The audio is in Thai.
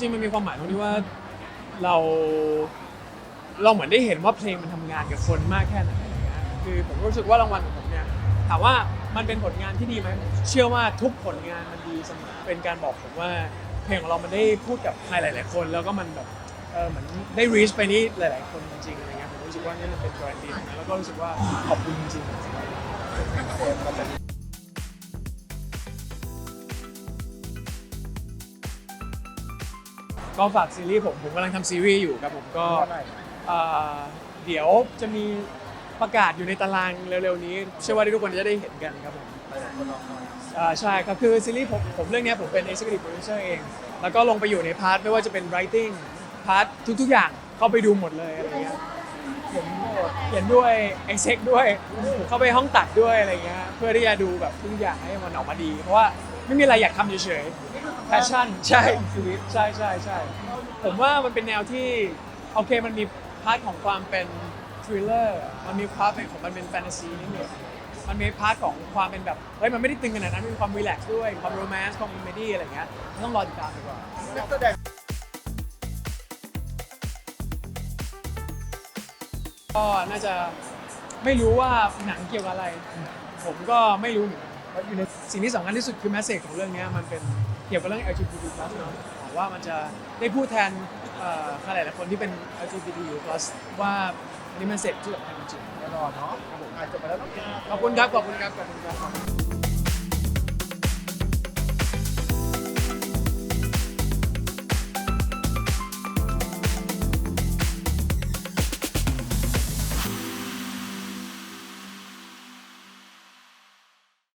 ริงๆมันมีความหมายตรงที่ว่าเราเราเหมือนได้เห็นว่าเพลงมันทำงานกับคนมากแค่ไหนอะไรเงี้ยคือผมรู้สึกว่ารางวัลของผมเนี่ยถามว่ามันเป็นผลงานที่ดีไหมผมเชื่อว่าทุกผลงานมันดีเสมอเป็นการบอกผมว่า เพลงของเรามันได้พูดกับใครหลาย ๆ คน แล้วก็มันแบบเออเหมือนได้ reach ไปนี่หลาย ๆ คนจริงๆอะไรเงี้ยผมรู้สึกว่านี่มันเป็นการันตีตรงนั้นแล้วก็รู้สึกว่าขอบคุณจริงๆ ก็ฝากซีรีส์ผมผมกำลังทำซีรีส์อยู่ครับผมก็เอ่อเดี๋ยวจะมีประกาศอยู่ในตารางเร็วๆนี้ เชื่อว่าทุกคนจะได้เห็นกันครับผมอ่าใช่ครับคือซีรีส์ผมผมเรื่องเนี้ยผมเป็น executive producer เอง แล้วก็ลงไปอยู่ในพาร์ทไม่ว่าจะเป็น writing พาร์ททุกๆอย่างเข้าไปดูหมดเลยอะไรเงี้ย เขียนบทเขียนด้วย exec ด้วย เข้าไปห้องตัดด้วยอะไรเงี้ยเพื่อที่จะดูแบบทุกอย่างให้มันออกมาดี เพราะว่าไม่มีอะไรอยากทำเฉยๆแพชชั่นใช่ชีวิตใช่ใช่ใช่ผมว่ามันเป็นแนวที่โอเคมันมีพาร์ทของความเป็นทริลเลอร์มันมีพาร์ทเป็นของมันเป็นแฟนตาซีนิดหนึงมันมีพาร์ทของความเป็นแบบเฮ้ยมันไม่ได้ตึงขนาดนั้นมันมีความรีแลกซ์ด้วยความโรแมนต์ความคอมเมดี้อะไรเงี้ยต้องรอติดตามดีกว่า ก็น่าจะไม่รู้ว่าหนังเกี่ยวกับอะไร ผมก็ไม่รู้เหมือนกันเพราะอยู่ในสิ่งที่สำคัญที่สุดคือแมสเซจของเรื่องนี้มันเป็นเกี่ยวกับเรื่อง LGBT+ เนอะหวังว่ามันจะได้พูดแทนใครหลายๆคนที่เป็น LGBT+ ว่าอันนี้มันเสร็จที่สำคัญจริงแน่นอนเนาะอาจจะไปแล้วต้องๆขอบคุณครับขอบคุณครับขอบคุณครับ